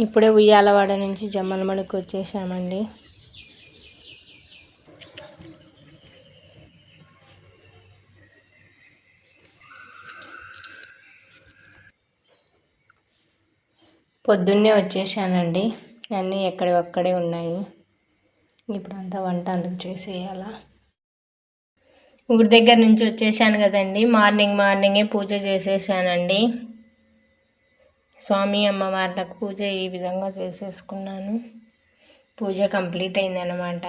ఇప్పుడే ఉయ్యాలవాడ నుంచి జమ్మలమడికి వచ్చేసామండి. పొద్దున్నే వచ్చేసానండి. అన్నీ ఎక్కడివక్కడే ఉన్నాయి. ఇప్పుడు అంతా వంట అందుకు చేసేయాలా. ఊరి దగ్గర నుంచి వచ్చేసాను కదండి. మార్నింగ్ మార్నింగే పూజ చేసేసానండి. స్వామి అమ్మవార్లకు పూజ ఈ విధంగా చేసేసుకున్నాను. పూజ కంప్లీట్ అయిందనమాట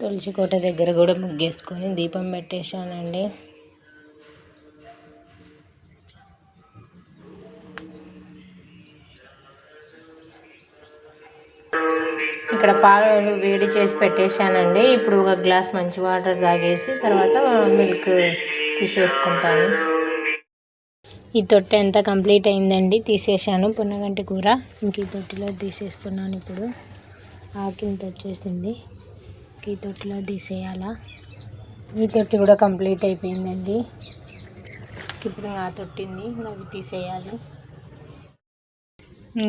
తులసి కోట దగ్గర కూడా ముగ్గేసుకొని దీపం పెట్టేశానండి. ఇక్కడ పాలు వేడి చేసి పెట్టేశానండి. ఇప్పుడు ఒక గ్లాస్ మంచి వాటర్ తాగేసి తర్వాత మిల్క్ తీసేసుకుంటాను. ఈ తొట్టె ఎంత కంప్లీట్ అయిందండి. తీసేసాను పున్నగంటి కూర. ఇంక ఈ తొట్టిలో తీసేస్తున్నాను ఇప్పుడు. ఆకింత వచ్చేసింది. ఈ తొట్టిలో తీసేయాలా. ఈ తొట్టి కూడా కంప్లీట్ అయిపోయిందండి. ఇప్పుడు ఆ తొట్టింది అవి తీసేయాలి.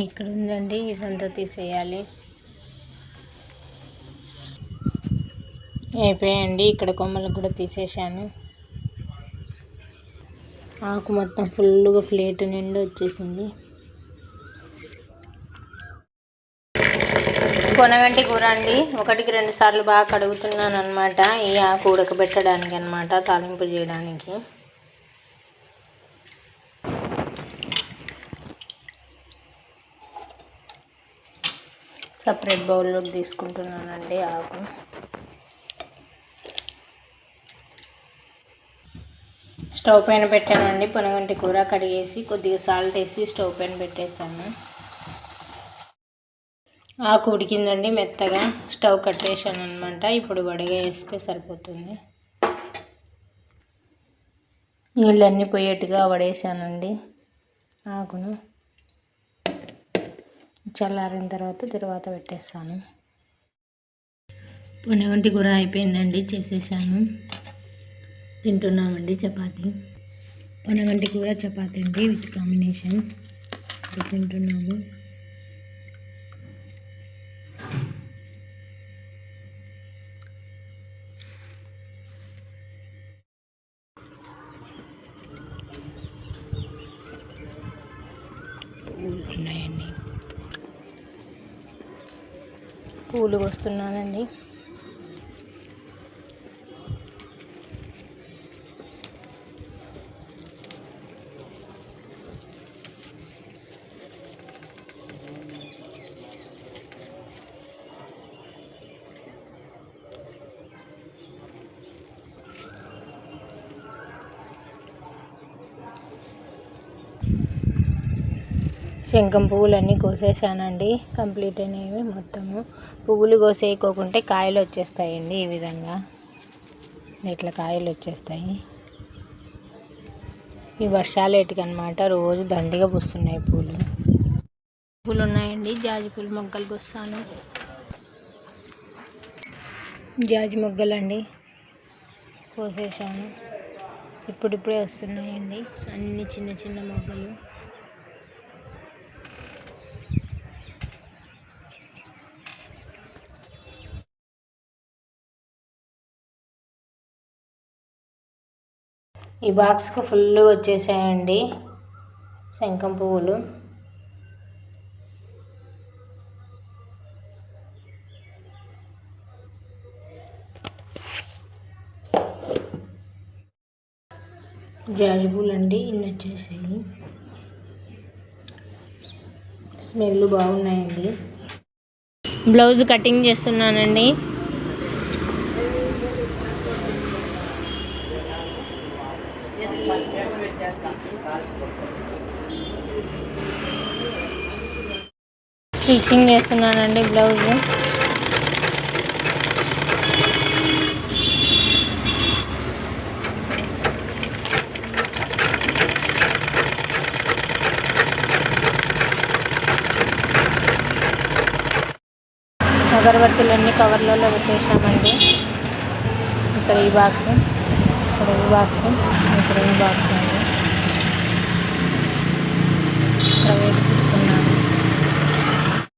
ఇక్కడ ఉందండి. ఇదంతా తీసేయాలి. అయిపోయాయండి. ఇక్కడ కొమ్మలకు కూడా తీసేసాను ఆకు మొత్తం ఫుల్గా ప్లేట్ నిండా వచ్చేసింది. కొనగంటి కూర అండి. ఒకటికి రెండు సార్లు బాగా కడుగుతున్నాను అనమాట ఈ ఆకు ఉడకబెట్టడానికి అనమాట తాలింపు చేయడానికి. సపరేట్ బౌల్లోకి తీసుకుంటున్నానండి ఆకు. స్టవ్ పైన పెట్టానండి. పొనగంటి కూర కడిగేసి కొద్దిగా సాల్ట్ వేసి స్టవ్ పైన పెట్టేసాను ఆకు ఉడికిందండి మెత్తగా. స్టవ్ కట్టేసాను అనమాట ఇప్పుడు వడగా వేస్తే సరిపోతుంది. నీళ్ళన్నీ పోయేట్టుగా వడేసానండి ఆకును. చల్లారిన తర్వాత తర్వాత పెట్టేస్తాను. పొనగంటి కూర అయిపోయిందండి. చేసేసాను. తింటున్నామండి చపాతి. పొనగంటి కూర చపాతి అండి విత్ కాంబినేషన్ తింటున్నాము. పూలు ఉన్నాయండి. పూలు వస్తున్నానండి శంఖం పువ్వులన్నీ కోసేసానండి కంప్లీట్ అయినవి మొత్తము. పువ్వులు కోసేయకోకుంటే కాయలు వచ్చేస్తాయండి ఈ విధంగా. ఇట్లా కాయలు వచ్చేస్తాయి. ఈ వర్షాలు ఎటుకనమాట రోజు దండిగా పూస్తున్నాయి పూలు. పూలు ఉన్నాయండి జాజి పూలు మొగ్గలకు వస్తాను జాజి మొగ్గలండి కోసేసాను ఇప్పుడిప్పుడే వస్తున్నాయండి. అన్ని చిన్న చిన్న మొగ్గలు. ఈ బాక్స్కి ఫుల్ వచ్చేసాయండి. శంఖం పువ్వులు. జాజి పూలు అండి ఇన్ని వచ్చేసాయి. స్మెల్ బాగున్నాయండి. బ్లౌజ్ కటింగ్ చేస్తున్నానండి. స్టిచ్చింగ్ చేస్తున్నానండి బ్లౌజ్. అగరబత్తులన్నీ కవర్లలో పెట్టేసామండి ఇక్కడ ఈ బాక్స్ ఇక్కడ ఈ బాక్స్ ఇక్కడ ఈ బాక్స్ ఉంది ఇక్కడ వెయిట్